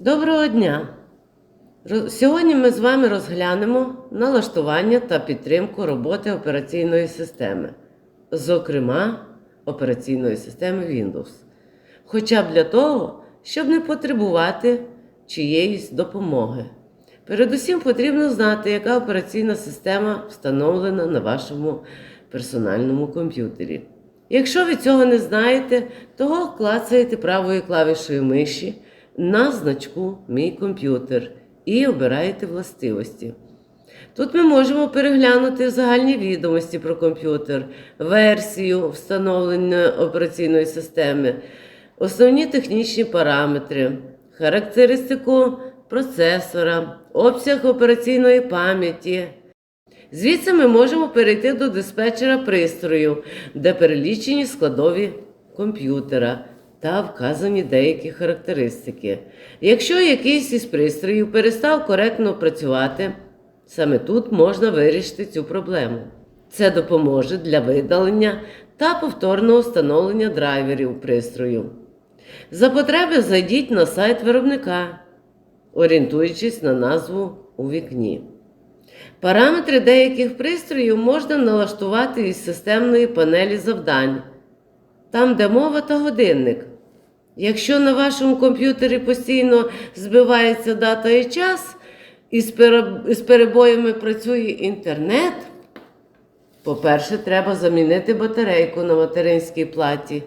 Доброго дня! Сьогодні ми з вами розглянемо налаштування та підтримку роботи операційної системи, зокрема операційної системи Windows. Хоча б для того, щоб не потребувати чиєїсь допомоги. Передусім потрібно знати, яка операційна система встановлена на вашому персональному комп'ютері. Якщо ви цього не знаєте, то клацаєте правою клавішою миші на значку Мій комп'ютер і обираєте властивості. Тут ми можемо переглянути загальні відомості про комп'ютер, версію встановлення операційної системи, основні технічні параметри, характеристику процесора, обсяг операційної пам'яті. Звідси ми можемо перейти до диспетчера пристрою, де перелічені складові комп'ютера та вказані деякі характеристики. Якщо якийсь із пристроїв перестав коректно працювати, саме тут можна вирішити цю проблему. Це допоможе для видалення та повторного встановлення драйверів пристрою. За потреби зайдіть на сайт виробника, орієнтуючись на назву у вікні. Параметри деяких пристроїв можна налаштувати із системної панелі завдань, там, де мова та годинник. Якщо на вашому комп'ютері постійно збивається дата і час, і з перебоями працює інтернет, по-перше, треба замінити батарейку на материнській платі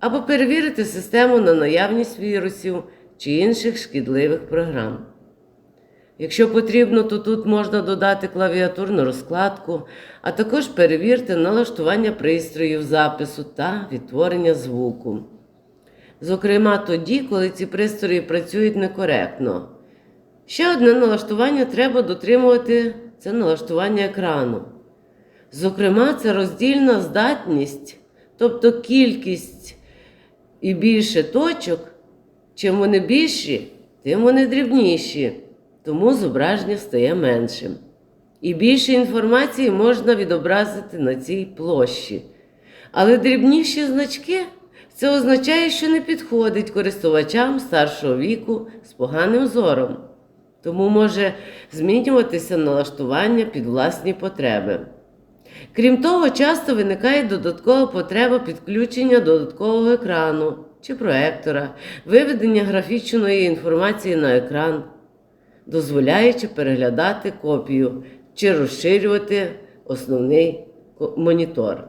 або перевірити систему на наявність вірусів чи інших шкідливих програм. Якщо потрібно, то тут можна додати клавіатурну розкладку, а також перевірте налаштування пристроїв запису та відтворення звуку. Зокрема, тоді, коли ці пристрої працюють некоректно. Ще одне налаштування треба дотримувати це налаштування екрану. Зокрема, це роздільна здатність, тобто кількість і більше точок, чим вони більші, тим вони дрібніші, тому зображення стає меншим. І більше інформації можна відобразити на цій площі. Але дрібніші значки це означає, що не підходить користувачам старшого віку з поганим зором. Тому може змінюватися налаштування під власні потреби. Крім того, часто виникає додаткова потреба підключення додаткового екрану чи проектора, виведення графічної інформації на екран, дозволяючи переглядати копію чи розширювати основний монітор.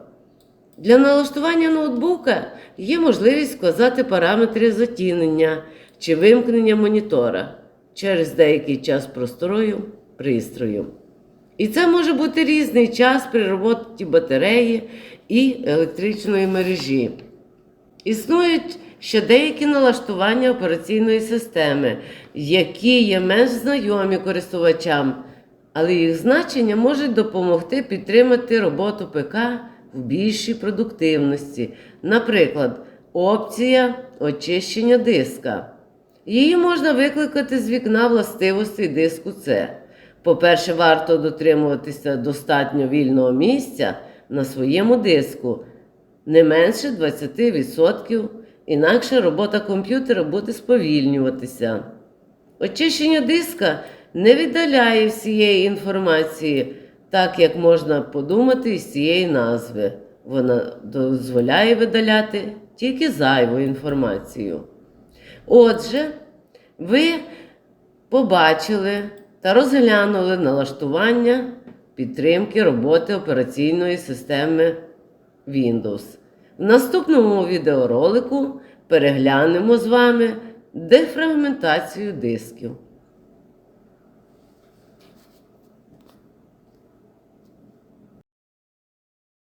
Для налаштування ноутбука є можливість вказати параметри затінення чи вимкнення монітора через деякий час просторою пристрою. І це може бути різний час при роботі батареї і електричної мережі. Існують ще деякі налаштування операційної системи, які є менш знайомі користувачам, але їх значення можуть допомогти підтримати роботу ПК в більшій продуктивності. Наприклад, опція очищення диска. Її можна викликати з вікна властивостей диску C. По-перше, варто дотримуватися достатньо вільного місця на своєму диску, не менше 20%, інакше робота комп'ютера буде сповільнюватися. Очищення диска не віддаляє всієї інформації, так як можна подумати із цієї назви. Вона дозволяє видаляти тільки зайву інформацію. Отже, ви побачили та розглянули налаштування підтримки роботи операційної системи Windows. В наступному відеоролику переглянемо з вами дефрагментацію дисків.